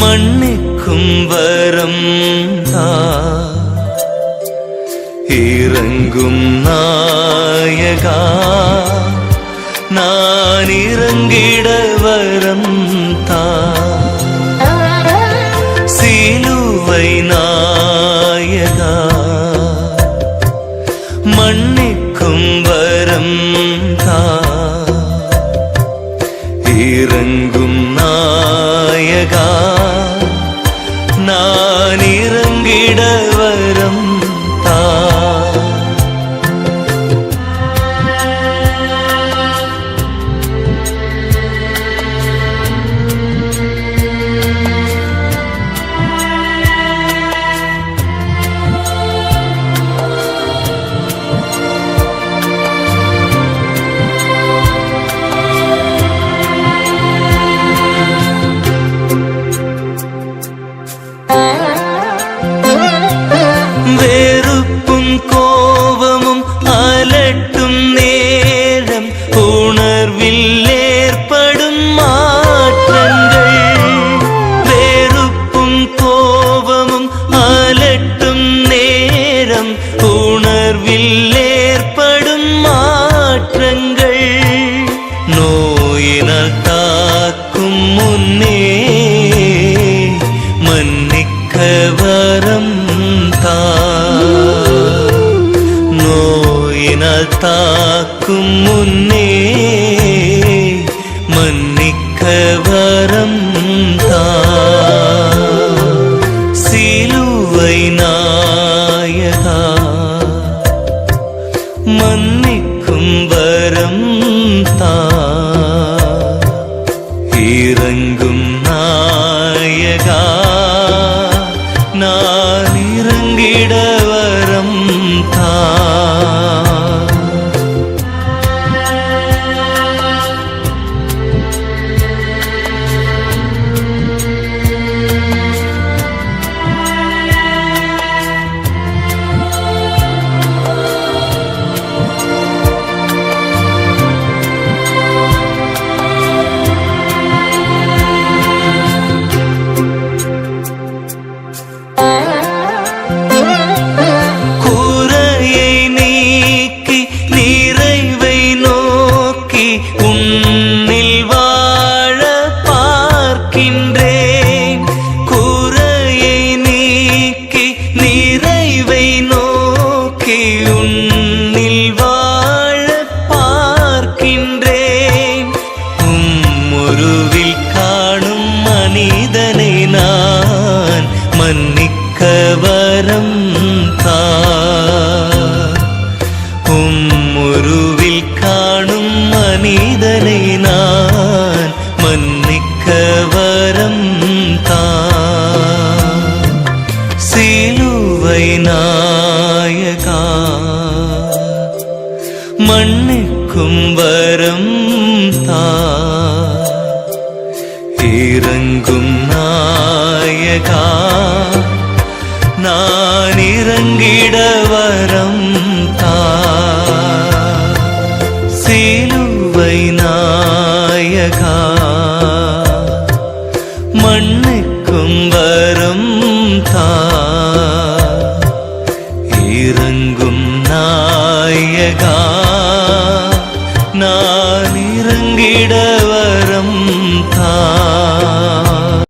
மன்னிக்கும் வரம் இறங்கும் நாயகா நான் இறங்கிட வரம் தா. சிலுவை நாயகா மன்னிக்கும் வரம் கோபமும் அலட்டும் நேரம். உணர்வில் ஏற்படும் மாற்றங்கள். வெறுப்பும் கோபமும் அலட்டும் நேரம். உணர்வில் ஏற்படும் மாற்றங்கள். நோயினால் தாக்கும் முன்னே மன்னிக்க வரம் தான் நோயினால் தாக்கும் நோக்கி உன்னில் வாழ பார்க்கின்றேன். உம்முருவில் காணும் மனிதனை நான் மன்னிக்க வரம் தா உம்முருவில் காணும் மனிதனை நான் மன்னிக்க வரம் மண்ணுக்கும் வரம் தா இறங்கும் நாயகா நான் இறங்கிட வரம் தா சீலுவை நாயகா மண்ணுக்கும் வரம் தா இறங்கும் நாயகா நான் இறங்கிட வரம் தான்.